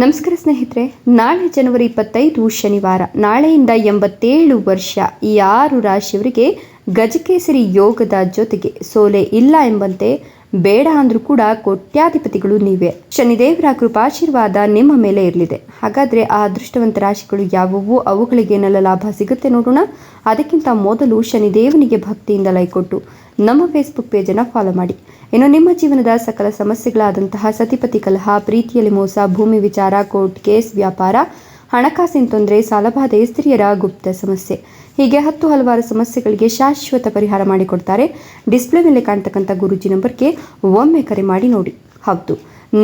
ನಮಸ್ಕಾರ ಸ್ನೇಹಿತರೆ, ನಾಳೆ ಜನವರಿ ಇಪ್ಪತ್ತೈದು, ಶನಿವಾರ, ನಾಳೆಯಿಂದ ಎಂಬತ್ತೇಳು ವರ್ಷ ಈ ಆರು ರಾಶಿಯವರಿಗೆ ಗಜಕೇಸರಿ ಯೋಗದ ಜೊತೆಗೆ ಸೋಲೆ ಇಲ್ಲ ಎಂಬಂತೆ ಬೇಡ ಅಂದ್ರೂ ಕೂಡ ಕೋಟ್ಯಾಧಿಪತಿಗಳು ನೀವೇ. ಶನಿದೇವರ ಕೃಪಾಶೀರ್ವಾದ ನಿಮ್ಮ ಮೇಲೆ ಇರಲಿದೆ. ಹಾಗಾದ್ರೆ ಆ ಅದೃಷ್ಟವಂತ ರಾಶಿಗಳು ಯಾವುವು? ಅವುಗಳಿಗೆ ಏನೆಲ್ಲ ಲಾಭ ಸಿಗುತ್ತೆ ನೋಡೋಣ. ಅದಕ್ಕಿಂತ ಮೊದಲು ಶನಿದೇವನಿಗೆ ಭಕ್ತಿಯಿಂದ ಲೈಕೊಟ್ಟು ನಮ್ಮ ಫೇಸ್ಬುಕ್ ಪೇಜನ್ನು ಫಾಲೋ ಮಾಡಿ. ಇನ್ನು ನಿಮ್ಮ ಜೀವನದ ಸಕಲ ಸಮಸ್ಯೆಗಳಾದಂತಹ ಸತಿಪತಿ ಕಲಹ, ಪ್ರೀತಿಯಲ್ಲಿ ಮೋಸ, ಭೂಮಿ ವಿಚಾರ ಕೋರ್ಟ್ ಕೇಸ್ ವ್ಯಾಪಾರ ಹಣಕಾಸಿನ ತೊಂದರೆ, ಸಾಲಬಾಧೆ, ಸ್ತ್ರೀಯರ ಗುಪ್ತ ಸಮಸ್ಯೆ. ಹೀಗೆ ಹತ್ತು ಹಲವಾರು ಸಮಸ್ಯೆಗಳಿಗೆ ಶಾಶ್ವತ ಪರಿಹಾರ ಮಾಡಿಕೊಡ್ತಾರೆ. ಡಿಸ್ಪ್ಲೇ ಮೇಲೆ ಕಾಣ್ತಕ್ಕಂಥ ಗುರುಜಿ ನಂಬರ್ಗೆ ಒಮ್ಮೆ ಕರೆ ಮಾಡಿ ನೋಡಿ. ಹೌದು,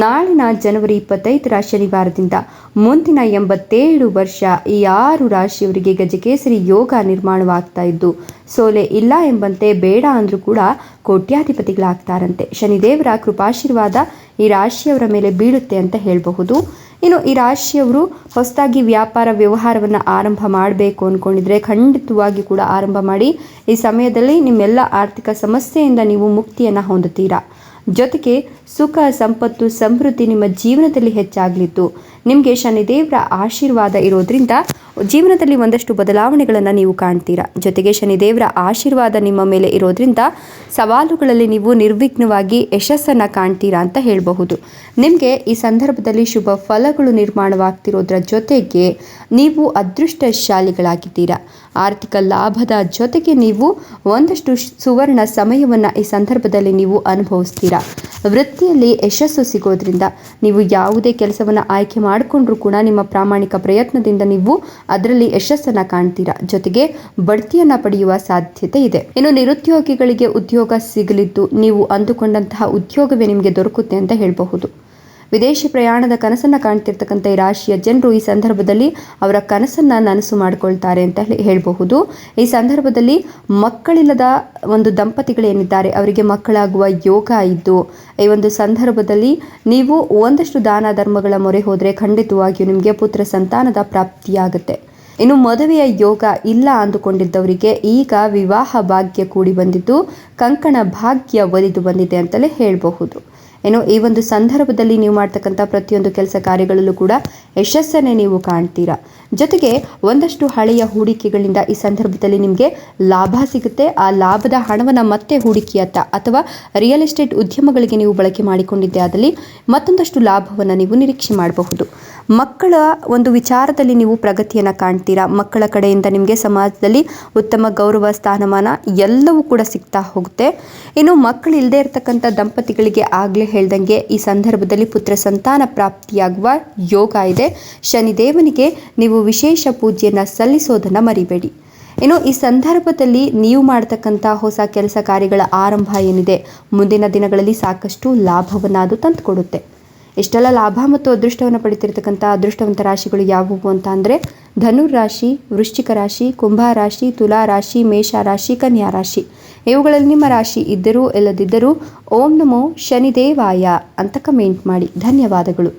ನಾಳಿನ ಜನವರಿ ಇಪ್ಪತ್ತೈದರ ಶನಿವಾರದಿಂದ ಮುಂದಿನ ಎಂಬತ್ತೇಳು ವರ್ಷ ಈ ಆರು ರಾಶಿಯವರಿಗೆ ಗಜಕೇಸರಿ ಯೋಗ ನಿರ್ಮಾಣವಾಗ್ತಾ ಇದ್ದು, ಸೋಲೆ ಇಲ್ಲ ಎಂಬಂತೆ ಬೇಡ ಅಂದರೂ ಕೂಡ ಕೋಟ್ಯಾಧಿಪತಿಗಳಾಗ್ತಾರಂತೆ. ಶನಿದೇವರ ಕೃಪಾಶೀರ್ವಾದ ಈ ರಾಶಿಯವರ ಮೇಲೆ ಬೀಳುತ್ತೆ ಅಂತ ಹೇಳಬಹುದು. ಇನ್ನು ಈ ರಾಶಿಯವರು ಹೊಸದಾಗಿ ವ್ಯಾಪಾರ ವ್ಯವಹಾರವನ್ನು ಆರಂಭ ಮಾಡಬೇಕು ಅಂದ್ಕೊಂಡಿದ್ರೆ ಖಂಡಿತವಾಗಿ ಕೂಡ ಆರಂಭ ಮಾಡಿ, ಈ ಸಮಯದಲ್ಲಿ ನಿಮ್ಮೆಲ್ಲ ಆರ್ಥಿಕ ಸಮಸ್ಯೆಯಿಂದ ನೀವು ಮುಕ್ತಿಯನ್ನು ಹೊಂದುತ್ತೀರಾ? ಜೊತೆಗೆ ಸುಖ, ಸಂಪತ್ತು, ಸಮೃದ್ಧಿ ನಿಮ್ಮ ಜೀವನದಲ್ಲಿ ಹೆಚ್ಚಾಗಲಿತ್ತು ನಿಮಗೆ ಶನಿದೇವರ ಆಶೀರ್ವಾದ ಇರೋದ್ರಿಂದ ಜೀವನದಲ್ಲಿ ಒಂದಷ್ಟು ಬದಲಾವಣೆಗಳನ್ನು ನೀವು ಕಾಣ್ತೀರಾ. ಜೊತೆಗೆ ಶನಿದೇವರ ಆಶೀರ್ವಾದ ನಿಮ್ಮ ಮೇಲೆ ಇರೋದ್ರಿಂದ ಸವಾಲುಗಳಲ್ಲಿ ನೀವು ನಿರ್ವಿಘ್ನವಾಗಿ ಯಶಸ್ಸನ್ನು ಕಾಣ್ತೀರಾ ಅಂತ ಹೇಳಬಹುದು. ನಿಮಗೆ ಈ ಸಂದರ್ಭದಲ್ಲಿ ಶುಭ ಫಲಗಳು ನಿರ್ಮಾಣವಾಗ್ತಿರೋದ್ರ ಜೊತೆಗೆ ನೀವು ಅದೃಷ್ಟಶಾಲಿಗಳಾಗಿದ್ದೀರಾ. ಆರ್ಥಿಕ ಲಾಭದ ಜೊತೆಗೆ ನೀವು ಒಂದಷ್ಟು ಸುವರ್ಣ ಸಮಯವನ್ನು ಈ ಸಂದರ್ಭದಲ್ಲಿ ನೀವು ಅನುಭವಿಸ್ತೀರಾ. ವೃತ್ತಿಯಲ್ಲಿ ಯಶಸ್ಸು ಸಿಗೋದ್ರಿಂದ ನೀವು ಯಾವುದೇ ಕೆಲಸವನ್ನು ಆಯ್ಕೆ ಮಾಡಿಕೊಂಡ್ರೂ ಕೂಡ ನಿಮ್ಮ ಪ್ರಾಮಾಣಿಕ ಪ್ರಯತ್ನದಿಂದ ನೀವು ಅದರಲ್ಲಿ ಯಶಸ್ಸನ್ನು ಕಾಣ್ತೀರಾ. ಜೊತೆಗೆ ಬಡ್ತಿಯನ್ನು ಪಡೆಯುವ ಸಾಧ್ಯತೆ ಇದೆ. ಇನ್ನು ನಿರುದ್ಯೋಗಿಗಳಿಗೆ ಉದ್ಯೋಗ ಸಿಗಲಿದ್ದು ನೀವು ಅಂದುಕೊಂಡಂತಹ ಉದ್ಯೋಗವೇ ನಿಮಗೆ ದೊರಕುತ್ತೆ ಅಂತ ಹೇಳಬಹುದು. ವಿದೇಶಿ ಪ್ರಯಾಣದ ಕನಸನ್ನು ಕಾಣ್ತಿರ್ತಕ್ಕಂಥ ಈ ರಾಶಿಯ ಜನರು ಈ ಸಂದರ್ಭದಲ್ಲಿ ಅವರ ಕನಸನ್ನು ನನಸು ಮಾಡಿಕೊಳ್ತಾರೆ ಅಂತ ಹೇಳಬಹುದು. ಈ ಸಂದರ್ಭದಲ್ಲಿ ಮಕ್ಕಳಿಲ್ಲದ ಒಂದು ದಂಪತಿಗಳೇನಿದ್ದಾರೆ, ಅವರಿಗೆ ಮಕ್ಕಳಾಗುವ ಯೋಗ ಇದ್ದು, ಈ ಒಂದು ಸಂದರ್ಭದಲ್ಲಿ ನೀವು ಒಂದಷ್ಟು ದಾನ ಧರ್ಮಗಳ ಮೊರೆ ಹೋದರೆ ಖಂಡಿತವಾಗಿಯೂ ನಿಮಗೆ ಪುತ್ರ ಸಂತಾನದ ಪ್ರಾಪ್ತಿಯಾಗುತ್ತೆ. ಇನ್ನು ಮದುವೆಯ ಯೋಗ ಇಲ್ಲ ಅಂದುಕೊಂಡಿದ್ದವರಿಗೆ ಈಗ ವಿವಾಹ ಭಾಗ್ಯ ಕೂಡಿ ಬಂದಿದ್ದು, ಕಂಕಣ ಭಾಗ್ಯ ಒಲಿದು ಬಂದಿದೆ ಅಂತಲೇ ಹೇಳಬಹುದು. ಏನು ಈ ಒಂದು ಸಂದರ್ಭದಲ್ಲಿ ನೀವು ಮಾಡ್ತಕ್ಕಂಥ ಪ್ರತಿಯೊಂದು ಕೆಲಸ ಕಾರ್ಯಗಳಲ್ಲೂ ಕೂಡ ಯಶಸ್ಸನ್ನೇ ನೀವು ಕಾಣ್ತೀರಾ. ಜೊತೆಗೆ ಒಂದಷ್ಟು ಹಳೆಯ ಹೂಡಿಕೆಗಳಿಂದ ಈ ಸಂದರ್ಭದಲ್ಲಿ ನಿಮಗೆ ಲಾಭ ಸಿಗುತ್ತೆ. ಆ ಲಾಭದ ಹಣವನ್ನು ಮತ್ತೆ ಹೂಡಿಕೆಯತ್ತ ಅಥವಾ ರಿಯಲ್ ಎಸ್ಟೇಟ್ ಉದ್ಯಮಗಳಿಗೆ ನೀವು ಬಳಕೆ ಮಾಡಿಕೊಂಡಿದ್ದೆ ಆದಲ್ಲಿ ಮತ್ತೊಂದಷ್ಟು ಲಾಭವನ್ನು ನೀವು ನಿರೀಕ್ಷೆ ಮಾಡಬಹುದು. ಮಕ್ಕಳ ಒಂದು ವಿಚಾರದಲ್ಲಿ ನೀವು ಪ್ರಗತಿಯನ್ನು ಕಾಣ್ತೀರಾ? ಮಕ್ಕಳ ಕಡೆಯಿಂದ ನಿಮಗೆ ಸಮಾಜದಲ್ಲಿ ಉತ್ತಮ ಗೌರವ, ಸ್ಥಾನಮಾನ ಎಲ್ಲವೂ ಕೂಡ ಸಿಗ್ತಾ ಹೋಗುತ್ತೆ. ಇನ್ನು ಮಕ್ಕಳು ಇಲ್ಲದೆ ಇರತಕ್ಕಂಥ ದಂಪತಿಗಳಿಗೆ ಆಗಲೇ ಹೇಳ್ದಂಗೆ ಈ ಸಂದರ್ಭದಲ್ಲಿ ಪುತ್ರ ಸಂತಾನ ಪ್ರಾಪ್ತಿಯಾಗುವ ಯೋಗ ಇದೆ. ಶನಿದೇವನಿಗೆ ನೀವು ವಿಶೇಷ ಪೂಜೆಯನ್ನು ಸಲ್ಲಿಸೋದನ್ನು ಮರಿಬೇಡಿ. ಇನ್ನು ಈ ಸಂದರ್ಭದಲ್ಲಿ ನೀವು ಮಾಡ್ತಕ್ಕಂಥ ಹೊಸ ಕೆಲಸ ಕಾರ್ಯಗಳ ಆರಂಭ ಏನಿದೆ, ಮುಂದಿನ ದಿನಗಳಲ್ಲಿ ಸಾಕಷ್ಟು ಲಾಭವನ್ನು ಅದು ತಂದುಕೊಡುತ್ತೆ. ಇಷ್ಟೆಲ್ಲ ಲಾಭ ಮತ್ತು ಅದೃಷ್ಟವನ್ನು ಪಡಿತಿರ್ತಕ್ಕಂಥ ಅದೃಷ್ಟವಂತ ರಾಶಿಗಳು ಯಾವುವು ಅಂತ ಅಂದರೆ ಧನುರಾಶಿ ರಾಶಿ, ವೃಶ್ಚಿಕ ರಾಶಿ, ಕುಂಭ ರಾಶಿ, ತುಲಾ ರಾಶಿ, ಮೇಷ ರಾಶಿ, ಕನ್ಯಾ ರಾಶಿ. ಇವುಗಳಲ್ಲಿ ನಿಮ್ಮ ರಾಶಿ ಇದ್ದರೂ ಇಲ್ಲದಿದ್ದರೂ ಓಂ ನಮೋ ಶನಿದೇವಾಯ ಅಂತ ಕಮೆಂಟ್ ಮಾಡಿ. ಧನ್ಯವಾದಗಳು.